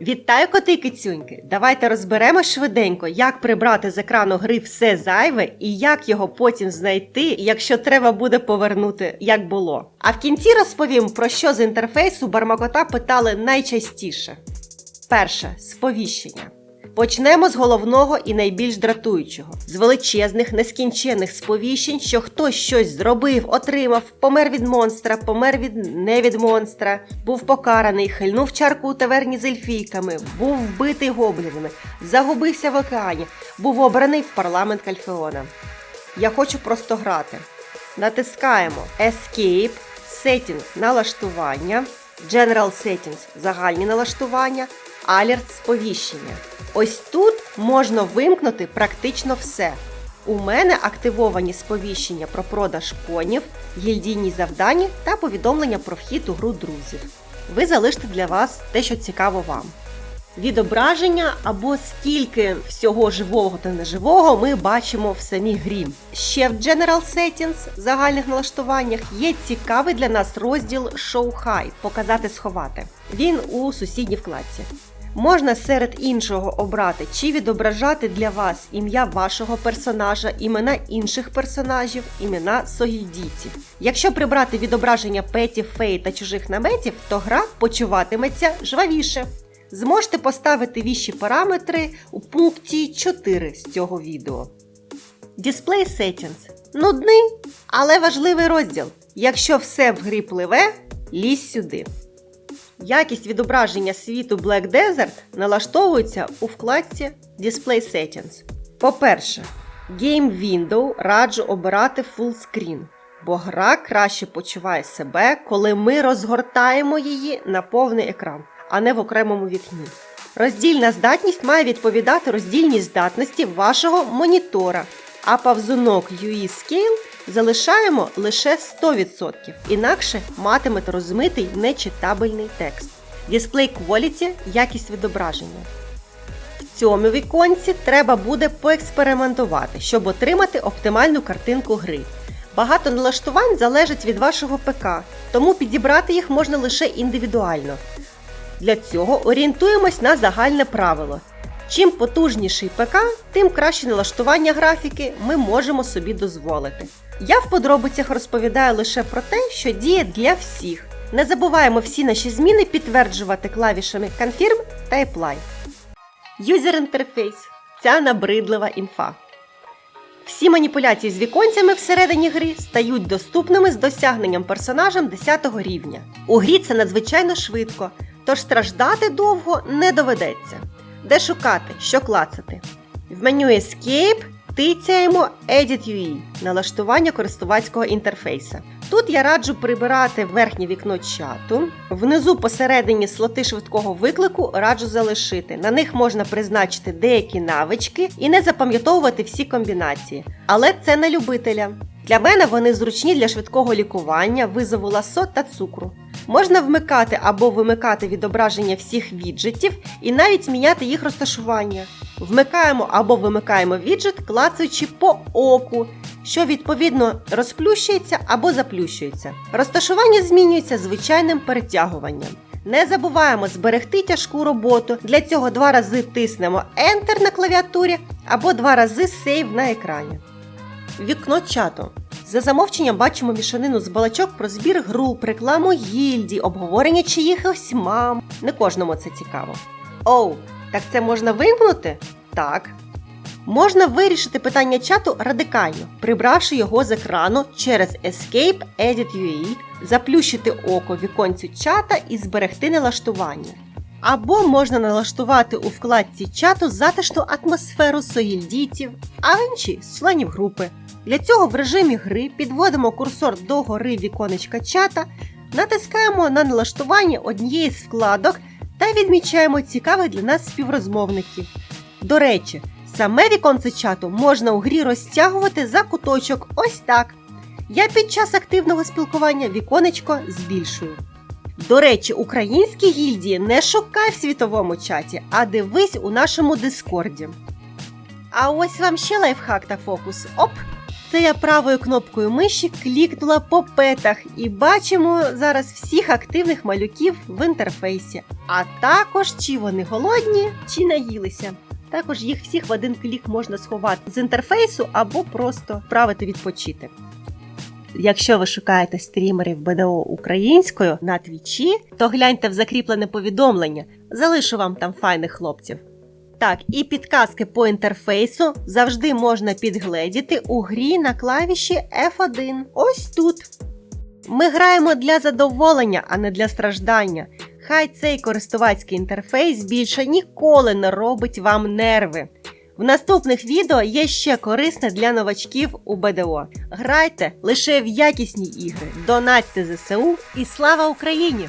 Вітаю, коти і кицюньки! Давайте розберемо швиденько, як прибрати з екрану гри все зайве і як його потім знайти, якщо треба буде повернути, як було. А в кінці розповім, про що з інтерфейсу бармакота питали найчастіше. Перше сповіщення. Почнемо з головного і найбільш дратуючого: з величезних, нескінченних сповіщень, що хтось щось зробив, отримав, помер від монстра, помер від не від монстра, був покараний, хильнув чарку у таверні з ельфійками, був вбитий гоблінами, загубився в океані, був обраний в парламент Кальфеона. Я хочу просто грати. Натискаємо Escape, Settings налаштування, General Settings загальні налаштування, Alert сповіщення. Ось тут можна вимкнути практично все. У мене активовані сповіщення про продаж конів, гільдійні завдання та повідомлення про вхід у гру друзів. Ви залиште для вас те, що цікаво вам. Відображення або скільки всього живого та неживого ми бачимо в самій грі. Ще в General Settings загальних налаштуваннях є цікавий для нас розділ Show High показати сховати. Він у сусідній вкладці. Можна серед іншого обрати чи відображати для вас ім'я вашого персонажа, імена інших персонажів, імена согільдійців. Якщо прибрати відображення петів, фей та чужих наметів, то гра почуватиметься жвавіше. Зможете поставити віщі параметри у пункті 4 з цього відео. Display Settings. Нудний, але важливий розділ. Якщо все в грі пливе, лізь сюди. Якість відображення світу Black Desert налаштовується у вкладці Display Settings. По-перше, Game Window раджу обирати Full Screen, бо гра краще почуває себе, коли ми розгортаємо її на повний екран, а не в окремому вікні. Роздільна здатність має відповідати роздільній здатності вашого монітора, а павзунок UE Scale залишаємо лише 100%, інакше матимете розмитий нечитабельний текст. Display Quality – якість відображення. В цьому віконці треба буде поекспериментувати, щоб отримати оптимальну картинку гри. Багато налаштувань залежить від вашого ПК, тому підібрати їх можна лише індивідуально. Для цього орієнтуємось на загальне правило. Чим потужніший ПК, тим краще налаштування графіки ми можемо собі дозволити. Я в подробицях розповідаю лише про те, що діє для всіх. Не забуваємо всі наші зміни підтверджувати клавішами Confirm та Apply. User Interface ця набридлива інфа. Всі маніпуляції з віконцями всередині гри стають доступними з досягненням персонажем 10 рівня. У грі це надзвичайно швидко, тож страждати довго не доведеться. Де шукати, що клацати. В меню Escape тицяємо Edit налаштування користувацького інтерфейса. Тут я раджу прибирати верхнє вікно чату. Внизу посередині слоти швидкого виклику раджу залишити. На них можна призначити деякі навички і не запам'ятовувати всі комбінації. Але це на любителя. Для мене вони зручні для швидкого лікування, визову ласо та цукру. Можна вмикати або вимикати відображення всіх віджитів і навіть міняти їх розташування. Вмикаємо або вимикаємо віджит, клацаючи по оку, що відповідно розплющується або заплющується. Розташування змінюється звичайним перетягуванням. Не забуваємо зберегти тяжку роботу. Для цього два рази тиснемо Enter на клавіатурі або два рази Save на екрані. Вікно чату. За замовченням бачимо мішанину з балачок про збір груп, рекламу гільдій, обговорення чиїхось мам. Не кожному це цікаво. Оу, так це можна вимкнути? Так. Можна вирішити питання чату радикально, прибравши його з екрану через Escape Edit UAE, заплющити око віконцю чата і зберегти налаштування. Або можна налаштувати у вкладці чату затишну атмосферу согільдійців, а інші з членів групи. Для цього в режимі гри підводимо курсор до гори віконечка чата, натискаємо на налаштування однієї з вкладок та відмічаємо цікавих для нас співрозмовників. До речі, саме віконце чату можна у грі розтягувати за куточок ось так. Я під час активного спілкування віконечко збільшую. До речі, українські гільдії не шукай в світовому чаті, а дивись у нашому дискорді. А ось вам ще лайфхак та фокус. Оп! Це я правою кнопкою миші клікнула по петах і бачимо зараз всіх активних малюків в інтерфейсі. А також чи вони голодні, чи наїлися. Також їх всіх в один клік можна сховати з інтерфейсу або просто вправити відпочити. Якщо ви шукаєте стрімерів БДО українською на твічі, то гляньте в закріплене повідомлення. Залишу вам там файних хлопців. Так, і підказки по інтерфейсу завжди можна підгледіти у грі на клавіші F1. Ось тут. Ми граємо для задоволення, а не для страждання. Хай цей користувацький інтерфейс більше ніколи не робить вам нерви. В наступних відео є ще корисне для новачків у БДО. Грайте лише в якісні ігри, донатьте ЗСУ і слава Україні!